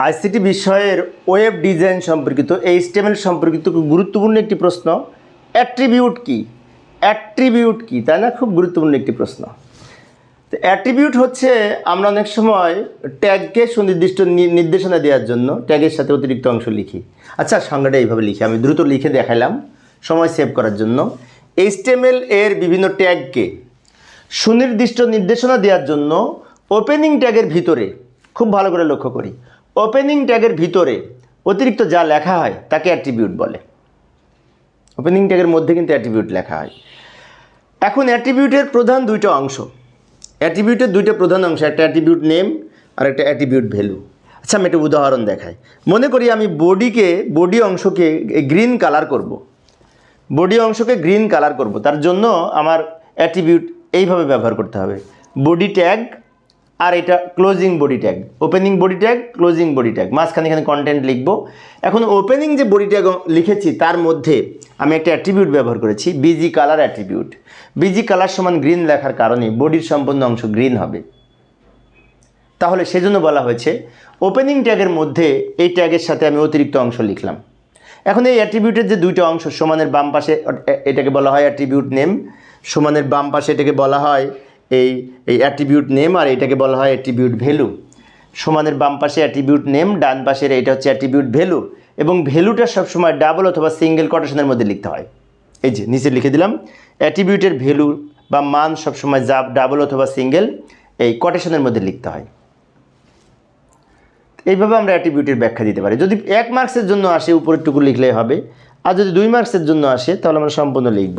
ICT বিষয়ের web design সম্পর্কিত, HTML সম্পর্কিত খুব গুরুত্বপূর্ণ একটি প্রশ্ন। অ্যাট্রিবিউট কি? অ্যাট্রিবিউট কি? তাই না? খুব গুরুত্বপূর্ণ একটি প্রশ্ন। তো অ্যাট্রিবিউট হচ্ছে আমরা অনেক সময় ট্যাগকে সুনির্দিষ্ট নির্দেশনা দেওয়ার জন্য ট্যাগের সাথে অতিরিক্ত অংশ লিখি। আচ্ছা সংজ্ঞাটা এইভাবে লিখি। আমি দ্রুত লিখে দেখালাম সময় সেভ করার জন্য। এইচটিএমএল এর বিভিন্ন ট্যাগকে সুনির্দিষ্ট নির্দেশনা দেওয়ার জন্য ওপেনিং ট্যাগের ভিতরে খুব ভালো করে লক্ষ্য করি। ওপেনিং ট্যাগের ভিতরে অতিরিক্ত যা লেখা হয়, তাকে অ্যাট্রিবিউট বলে। ওপেনিং ট্যাগের মধ্যে কিন্তু অ্যাট্রিবিউট লেখা হয়। এখন অ্যাট্রিবিউটের প্রধান দুইটা অংশ। অ্যাট্রিবিউটের দুইটা প্রধান অংশ, একটা অ্যাট্রিবিউট নেম আর একটা অ্যাট্রিবিউট ভ্যালু আচ্ছা আমি একটা উদাহরণ দেখাই। মনে করি আমি বডিকে, বডি অংশকে গ্রিন কালার করব। বডি অংশকে গ্রিন কালার করব। তার জন্য আমার অ্যাট্রিবিউট এইভাবে ব্যবহার করতে হবে। বডি ট্যাগ আর এটা closing body tag opening body tag closing body tag মাঝখানে এখানে কন্টেন্ট লিখব। এখন ওপেনিং যে বডি ট্যাগ লিখেছি, তার মধ্যে আমি একটা অ্যাট্রিবিউট ব্যবহার করেছি BG colour attribute BG colour সমান গ্রিন লেখার কারণে বডির সম্পূর্ণ অংশ গ্রিন হবে। তাহলে সেজন্য বলা হয়েছে ওপেনিং ট্যাগের মধ্যে এই ট্যাগের সাথে আমি অতিরিক্ত অংশ লিখলাম। এখন এই অ্যাট্রিবিউটের যে দুইটা অংশ, সমানের বাম পাশে এটাকে বলা হয় অ্যাট্রিবিউট নেম সমানের বাম পাশে এটাকে বলা হয় এই এই অ্যাট্রিবিউট নেম আর এটাকে বলা হয় অ্যাট্রিবিউট ভ্যালু সমানের বাম পাশে অ্যাট্রিবিউট নেম ডান পাশের এটা হচ্ছে অ্যাট্রিবিউট ভ্যালু এবং ভ্যালুটা সবসময় ডাবল অথবা সিঙ্গেল কোটেশনের মধ্যে লিখতে হয়। এই যে, নিচে লিখে দিলাম। অ্যাট্রিবিউটের ভ্যালু বা মান সবসময় যা ডাবল অথবা সিঙ্গেল এই কোটেশনের মধ্যে লিখতে হয়। এইভাবে আমরা অ্যাট্রিবিউটের ব্যাখ্যা দিতে পারি। যদি এক মার্কসের জন্য আসে, উপরেরটুকু লিখলেই হবে। আর যদি দুই মার্কসের জন্য আসে, তাহলে আমরা সম্পূর্ণ লিখব।